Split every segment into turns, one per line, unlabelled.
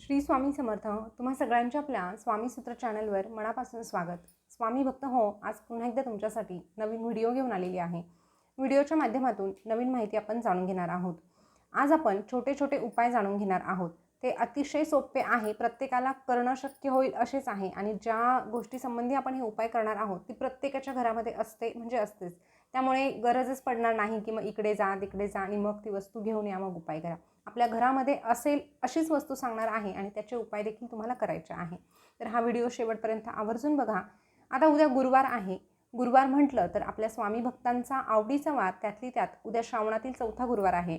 श्री स्वामी समर्थ तुम्हा सगळ्यांच्या आपल्या स्वामी सूत्र चॅनलवर मनापासून स्वागत. स्वामी भक्त हो आज पुन्हा एकदा तुमच्यासाठी नवीन व्हिडिओ घेऊन आलेली आहे. व्हिडिओच्या माध्यमातून नवीन माहिती आपण जाणून घेणार आहोत. आज आपण छोटे छोटे उपाय जाणून घेणार आहोत. ते अतिशय सोपे आहे प्रत्येकाला करणं शक्य होईल असेच आहे आणि ज्या गोष्टीसंबंधी आपण हे उपाय करणार आहोत ती प्रत्येकाच्या घरामध्ये असते म्हणजे असतेच. त्यामुळे गरजच पडणार नाही की मग इकडे जा तिकडे जा आणि मग ती वस्तू घेऊन या मग उपाय करा. आपल्या घरामध्ये असेल अशीच वस्तू सांगणार आहे आणि त्याचे उपाय देखील तुम्हाला करायचे आहे. तर हा व्हिडिओ शेवटपर्यंत आवर्जून बघा. आता उद्या गुरुवार आहे. गुरुवार म्हटलं तर आपल्या स्वामी भक्तांचा आवडीचा वार त्यातली त्यात उद्या श्रावणातील चौथा गुरुवार आहे.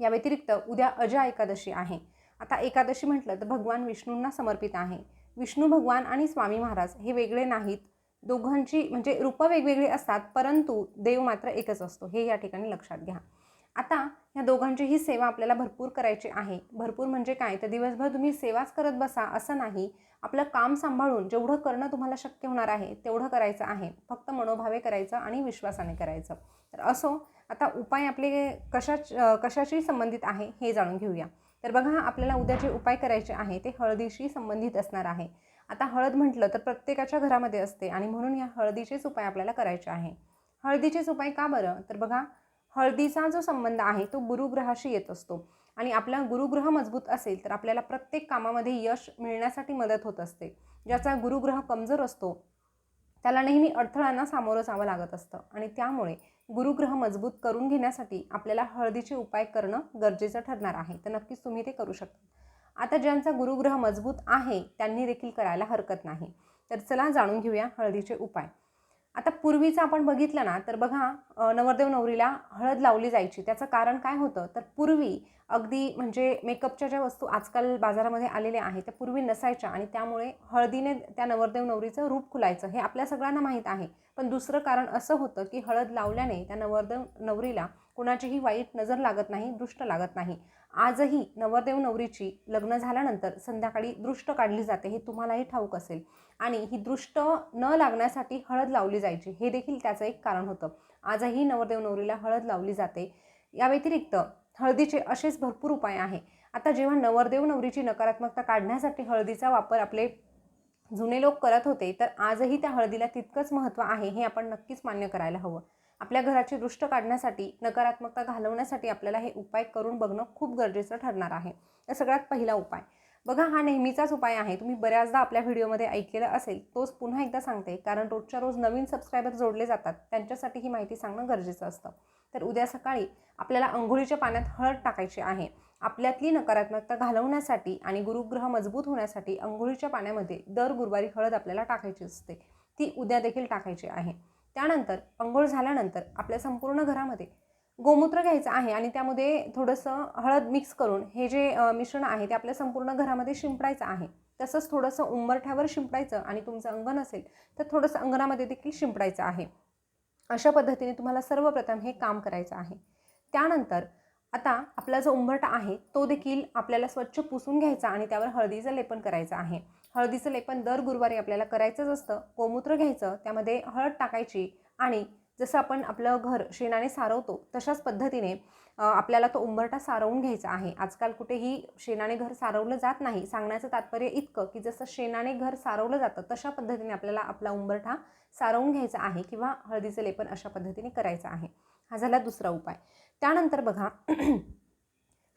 या व्यतिरिक्त उद्या अजा एकादशी आहे. आता एकादशी म्हटलं तर भगवान विष्णूंना समर्पित आहे. विष्णू भगवान आणि स्वामी महाराज हे वेगळे नाहीत. दोघांची म्हणजे रूपं वेगवेगळी असतात परंतु देव मात्र एकच असतो. हे या ठिकाणी लक्षात घ्या. आता ह्या दोघांचीही सेवा आपल्याला भरपूर करायची आहे. भरपूर म्हणजे काय? तर दिवसभर तुम्ही सेवाच करत बसा असं नाही. आपलं काम सांभाळून जेवढं करणं तुम्हाला शक्य होणार आहे तेवढं करायचं आहे. फक्त मनोभावे करायचं आणि विश्वासाने करायचं. तर असो आता उपाय आपले कशा कशाशी संबंधित आहे हे जाणून घेऊया. तर बघा आपल्याला उद्या जे उपाय करायचे आहे ते हळदीशी संबंधित असणार आहे. आता हळद म्हटलं तर प्रत्येकाच्या घरामध्ये असते आणि म्हणून या हळदीचेच उपाय आपल्याला करायचे आहे. हळदीचेच उपाय का बरं? तर बघा हळदीचा जो संबंध आहे तो गुरुग्रहाशी येत असतो. आणि आपला गुरुग्रह मजबूत असेल तर आपल्याला प्रत्येक कामामध्ये यश मिळण्यासाठी मदत होत असते. ज्याचा गुरुग्रह कमजोर असतो त्याला नेहमी अडथळ्यांना सामोरं जावं लागत असतं. आणि त्यामुळे गुरुग्रह मजबूत करून घेण्यासाठी आपल्याला हळदीचे उपाय करणं गरजेचं ठरणार आहे. तर नक्कीच तुम्ही ते करू शकता. आता ज्यांचा गुरुग्रह मजबूत आहे त्यांनी देखील करायला हरकत नाही. तर चला जाणून घेऊया हळदीचे उपाय. आता पूर्वीचं आपण बघितलं ना तर बघा नवरदेव नवरीला हळद लावली जायची. त्याचं कारण काय होतं? तर पूर्वी अगदी म्हणजे मेकअपच्या ज्या वस्तू आजकाल बाजारामध्ये आलेल्या आहेत त्या पूर्वी नसायच्या आणि त्यामुळे हळदीने त्या नवरदेव नवरीचं रूप खुलायचं हे आपल्या सगळ्यांना माहीत आहे. पण दुसरं कारण असं होतं की हळद लावल्याने त्या नवरदेव नवरीला कुणाचीही वाईट नजर लागत नाही दृष्ट लागत नाही. आजही नवरदेव नवरीची लग्न झाल्यानंतर संध्याकाळी दृष्ट काढली जाते हे तुम्हालाही ठाऊक असेल. आणि ही दृष्ट न लागण्यासाठी हळद लावली जायची हे देखील त्याचं एक कारण होतं. आजही नवरदेव नवरीला हळद लावली जाते. या व्यतिरिक्त हळदीचे असेच भरपूर उपाय आहे. आता जेव्हा नवरदेव नवरीची नकारात्मकता काढण्यासाठी हळदीचा वापर आपले जुने लोक करत होते तर आजही त्या हळदीला तितकंच महत्त्व आहे हे आपण नक्कीच मान्य करायला हवं. आपल्या घराची दृष्ट काढण्यासाठी नकारात्मकता घालवण्यासाठी आपल्याला हे उपाय करून बघणं खूप गरजेचं ठरणार आहे. तर सगळ्यात पहिला उपाय. बघा हा नेहमीचाच उपाय आहे. तुम्ही बऱ्याचदा आपल्या व्हिडिओमध्ये ऐकलेला असेल तोच पुन्हा एकदा सांगते. कारण रोजच्या रोज नवीन सबस्क्रायबर जोडले जातात. त्यांच्यासाठी ही माहिती सांगणं गरजेचं असतं. तर उद्या सकाळी आपल्याला अंघोळीच्या पाण्यात हळद टाकायची आहे. आपल्यातली नकारात्मकता घालवण्यासाठी आणि गुरुग्रह मजबूत होण्यासाठी अंघोळीच्या पाण्यामध्ये दर गुरुवारी हळद आपल्याला टाकायची असते. ती उद्या देखील टाकायची आहे. त्यानंतर अंघोळ झाल्यानंतर आपल्या संपूर्ण घरामध्ये गोमूत्र घ्यायचं आहे आणि त्यामध्ये थोडंसं हळद मिक्स करून हे जे मिश्रण आहे ते आपल्या संपूर्ण घरामध्ये शिंपडायचं आहे. तसंच थोडंसं उंबरठ्यावर शिंपडायचं आणि तुमचं अंगण असेल तर थोडंसं अंगणामध्ये देखील शिंपडायचं आहे. अशा पद्धतीने तुम्हाला सर्वप्रथम हे काम करायचं आहे. त्यानंतर आता आपला जो उंबरठा आहे तो देखील आपल्याला स्वच्छ पुसून घ्यायचा आणि त्यावर हळदीचं लेपन करायचं आहे. हळदीचं लेपन दर गुरुवारी आपल्याला करायचंच असतं. गोमूत्र घ्यायचं त्यामध्ये हळद टाकायची आणि जसं आपण आपलं घर शेणाने सारवतो तशाच पद्धतीने आपल्याला तो उंबरठा सारवून घ्यायचा आहे. आजकाल कुठेही शेणाने घर सारवलं जात नाही. सांगण्याचं तात्पर्य इतकं की जसं शेणाने घर सारवलं जातं तशा पद्धतीने आपल्याला आपला उंबरठा सारवून घ्यायचा आहे किंवा हळदीचं लेपन अशा पद्धतीने करायचं आहे. हा झाला दुसरा उपाय. त्यानंतर बघा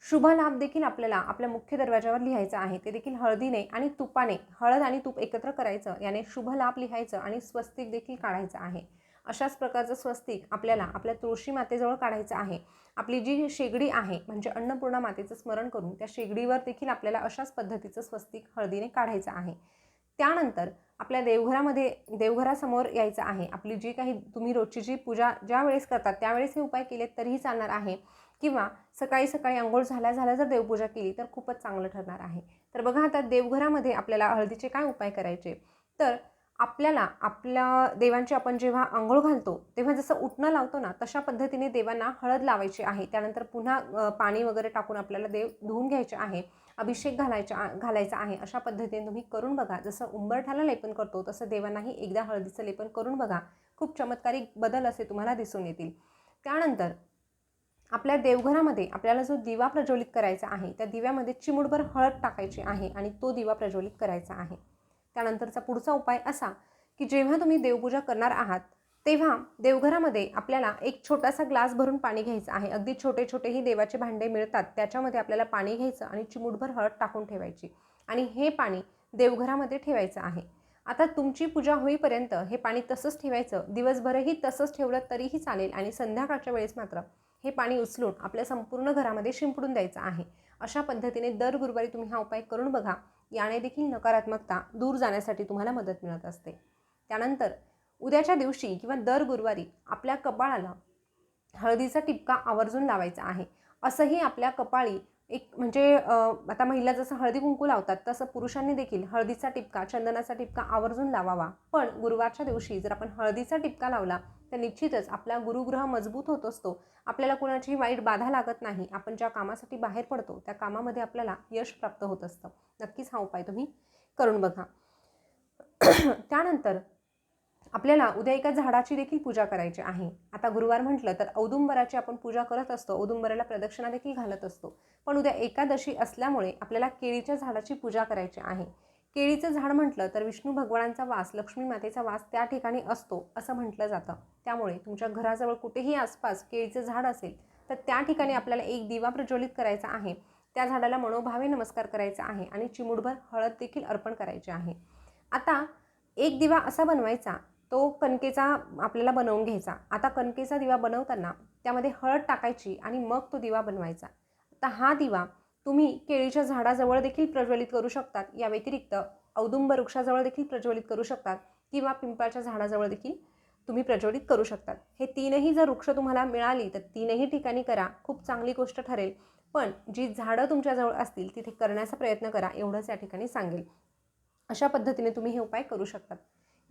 शुभ लाभ देखील आपल्याला आपल्या मुख्य दरवाजावर लिहायचं आहे. ते देखील हळदीने आणि तुपाने हळद आणि तूप एकत्र करायचं याने शुभ लाभ लिहायचं आणि स्वस्तिक देखील काढायचं आहे. अशाच प्रकारचं स्वस्तिक आपल्याला आपल्या तुळशी मातेजवळ काढायचं आहे. आपली जी शेगडी आहे म्हणजे अन्नपूर्णा मातेचं स्मरण करून त्या शेगडीवर देखील आपल्याला अशाच पद्धतीचं स्वस्तिक हळदीने काढायचं आहे. त्यानंतर आपल्या देवघरामध्ये देवघरासमोर यायचं आहे. आपली जी काही तुम्ही रोजची जी पूजा ज्या वेळेस करतात त्यावेळेस हे उपाय केलेत तरीही चालणार आहे. किंवा सकाळी सकाळी आंघोळ झाल्या झाल्या जर देवपूजा केली तर खूपच चांगलं ठरणार आहे. तर बघा आता देवघरामध्ये आपल्याला हळदीचे काय उपाय करायचे? तर आपल्याला आपल्या देवांची आपण जेव्हा आंघोळ घालतो तेव्हा जसं उठणं लावतो ना तशा पद्धतीने देवांना हळद लावायची आहे. त्यानंतर पुन्हा पाणी वगैरे टाकून आपल्याला देव धुवून घ्यायचे आहे अभिषेक घालायचा घालायचा आहे अशा पद्धतीने तुम्ही करून बघा. जसं उंबरठाला लेपन करतो तसं देवांनाही एकदा हळदीचं लेपन करून बघा. खूप चमत्कारिक बदल असे तुम्हाला दिसून येतील. त्यानंतर आपल्या देवघरामध्ये आपल्याला जो दिवा प्रज्वलित करायचा आहे त्या दिव्यामध्ये चिमुडभर हळद टाकायची आहे आणि तो दिवा प्रज्वलित करायचा आहे. त्यानंतरचा पुढचा उपाय असा की जेव्हा तुम्ही देवपूजा करणार आहात तेव्हा देवघरामध्ये आपल्याला एक छोटासा ग्लास भरून पाणी घ्यायचं आहे. अगदी छोटे छोटेही देवाचे भांडे मिळतात. त्याच्यामध्ये आपल्याला पाणी घ्यायचं आणि चिमूटभर हळद टाकून ठेवायची आणि हे पाणी देवघरामध्ये ठेवायचं आहे. आता तुमची पूजा होईपर्यंत हे पाणी तसंच ठेवायचं. दिवसभरही तसंच ठेवलं तरीही चालेल आणि संध्याकाळच्या वेळेस मात्र हे पाणी उचलून आपल्या संपूर्ण घरामध्ये शिंपडून द्यायचं आहे. अशा पद्धतीने दर गुरुवारी तुम्ही हा उपाय करून बघा. याने देखील नकारात्मकता दूर जाण्यासाठी तुम्हाला मदत मिळत असते. त्यानंतर उद्याच्या दिवशी किंवा दर गुरुवारी आपल्या कपाळाला हळदीचा टिपका आवर्जून लावायचा आहे. असंही आपल्या कपाळी एक म्हणजे आता महिला जसं हळदी कुंकू लावतात तसं पुरुषांनी देखील हळदीचा टिपका चंदनाचा टिपका आवर्जून लावावा. पण गुरुवारच्या दिवशी जर आपण हळदीचा टिपका लावला तर निश्चितच आपला गुरुग्रह मजबूत होत असतो. आपल्याला कोणाची वाईट बाधा लागत नाही. आपण ज्या कामासाठी बाहेर पडतो त्या कामामध्ये आपल्याला यश प्राप्त होत असतं. नक्कीच हा उपाय तुम्ही करून बघा. त्यानंतर आपल्याला उद्या एका झाडाची देखील पूजा करायची आहे. आता गुरुवार म्हटलं तर औदुंबराची आपण पूजा करत असतो. औदुंबराला प्रदक्षिणा देखील घालत असतो. पण उद्या एकादशी असल्यामुळे आपल्याला केळीच्या झाडाची पूजा करायची आहे. केळीचं झाड म्हटलं तर विष्णू भगवानांचा वास लक्ष्मी मातेचा वास त्या ठिकाणी असतो असं म्हटलं जातं. त्यामुळे तुमच्या घराजवळ कुठेही आसपास केळीचं झाड असेल तर त्या ठिकाणी आपल्याला एक दिवा प्रज्वलित करायचा आहे. त्या झाडाला मनोभावे नमस्कार करायचा आहे आणि चिमुडभर हळद देखील अर्पण करायची आहे. आता एक दिवा असा बनवायचा तो कणकेचा आपल्याला बनवून घ्यायचा. आता कणकेचा दिवा बनवताना त्यामध्ये हळद टाकायची आणि मग तो दिवा बनवायचा. आता हा दिवा तुम्ही केळीच्या झाडाजवळ देखील प्रज्वलित करू शकतात. या व्यतिरिक्त औदुंब वृक्षाजवळ देखील प्रज्वलित करू शकतात किंवा पिंपळाच्या झाडाजवळ देखील तुम्ही प्रज्वलित करू शकतात. हे तीनही जर वृक्ष तुम्हाला मिळाली तर तीनही ठिकाणी करा. खूप चांगली गोष्ट ठरेल. पण जी झाडं तुमच्याजवळ असतील तिथे करण्याचा प्रयत्न करा. एवढंच या ठिकाणी सांगेल. अशा पद्धतीने तुम्ही हे उपाय करू शकतात.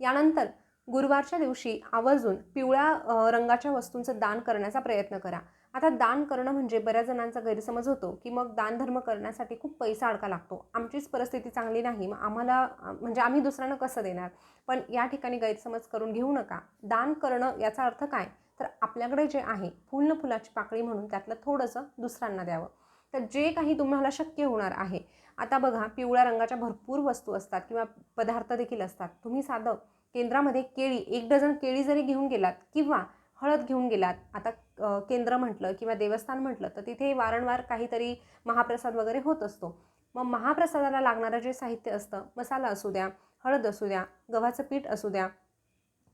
यानंतर गुरुवारच्या दिवशी आवर्जून पिवळ्या रंगाच्या वस्तूंचं दान करण्याचा प्रयत्न करा. आता दान करणं म्हणजे बऱ्याच जणांचा गैरसमज होतो की मग दानधर्म करण्यासाठी खूप पैसा अडका लागतो. आमचीच परिस्थिती चांगली नाही. मग आम्हाला म्हणजे आम्ही दुसऱ्यांना कसं देणार? पण या ठिकाणी गैरसमज करून घेऊ नका. दान करणं याचा अर्थ काय? तर आपल्याकडे जे आहे फुल फुलाची पाकळी म्हणून त्यातलं थोडंसं दुसऱ्यांना द्यावं. तर जे काही तुम्हाला शक्य होणार आहे आता बघा पिवळ्या रंगाच्या भरपूर वस्तू असतात किंवा पदार्थ देखील असतात. तुम्ही साधं केंद्रामध्ये केळी एक डझन केळी जरी घेऊन गेलात किंवा हळद घेऊन गेलात आता केंद्र म्हटलं किंवा देवस्थान म्हटलं तर तिथे वारंवार काहीतरी महाप्रसाद वगैरे होत असतो. मग महाप्रसादाला लागणारं जे साहित्य असतं मसाला असू द्या हळद असू द्या गव्हाचं पीठ असू द्या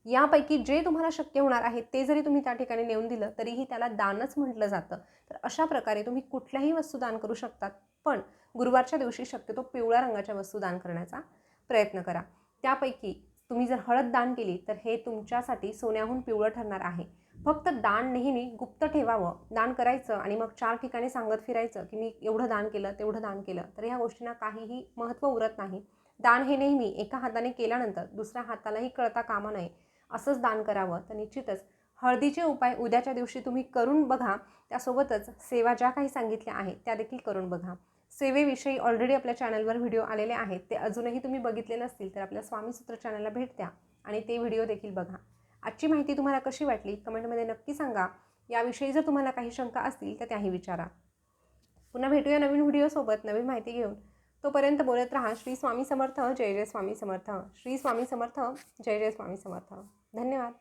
यापैकी जे तुम्हाला शक्य होणार आहे ते जरी तुम्ही त्या ठिकाणी नेऊन दिलं तरीही त्याला दानच म्हटलं जातं. तर अशा प्रकारे तुम्ही कुठल्याही वस्तू दान करू शकतात पण गुरुवारच्या दिवशी शक्यतो पिवळ्या रंगाच्या वस्तू दान करण्याचा प्रयत्न करा. त्यापैकी तुम्ही जर हळद दान केली तर हे तुमच्यासाठी सोन्याहून पिवळं ठरणार आहे. फक्त दान नेहमी गुप्त ठेवावं. दान करायचं आणि मग चार ठिकाणी सांगत फिरायचं की मी एवढं दान केलं तेवढं दान केलं तर ह्या गोष्टींना काहीही महत्त्व उरत नाही. दान हे नेहमी एका हाताने केल्यानंतर दुसऱ्या हातालाही कळता कामा नये. असंच दान करावं तर निश्चितच हळदीचे उपाय उद्याच्या दिवशी तुम्ही करून बघा. त्यासोबतच सेवा ज्या काही सांगितल्या आहेत त्या देखील करून बघा. सेवेविषयी ऑलरेडी आपल्या चॅनलवर व्हिडिओ आलेले आहेत. ते अजूनही तुम्ही बघितले नसतील तर आपल्या स्वामीसूत्र चॅनलला भेट द्या आणि ते व्हिडिओ देखील बघा. आजची माहिती तुम्हाला कशी वाटली कमेंटमध्ये नक्की सांगा. याविषयी जर तुम्हाला काही शंका असतील तर त्याही विचारा. पुन्हा भेटूया नवीन व्हिडिओसोबत नवीन माहिती घेऊन. तोपर्यंत बोलत राहा. श्री स्वामी समर्थ. जय जय स्वामी समर्थ. श्री स्वामी समर्थ. जय जय स्वामी समर्थ. धन्यवाद.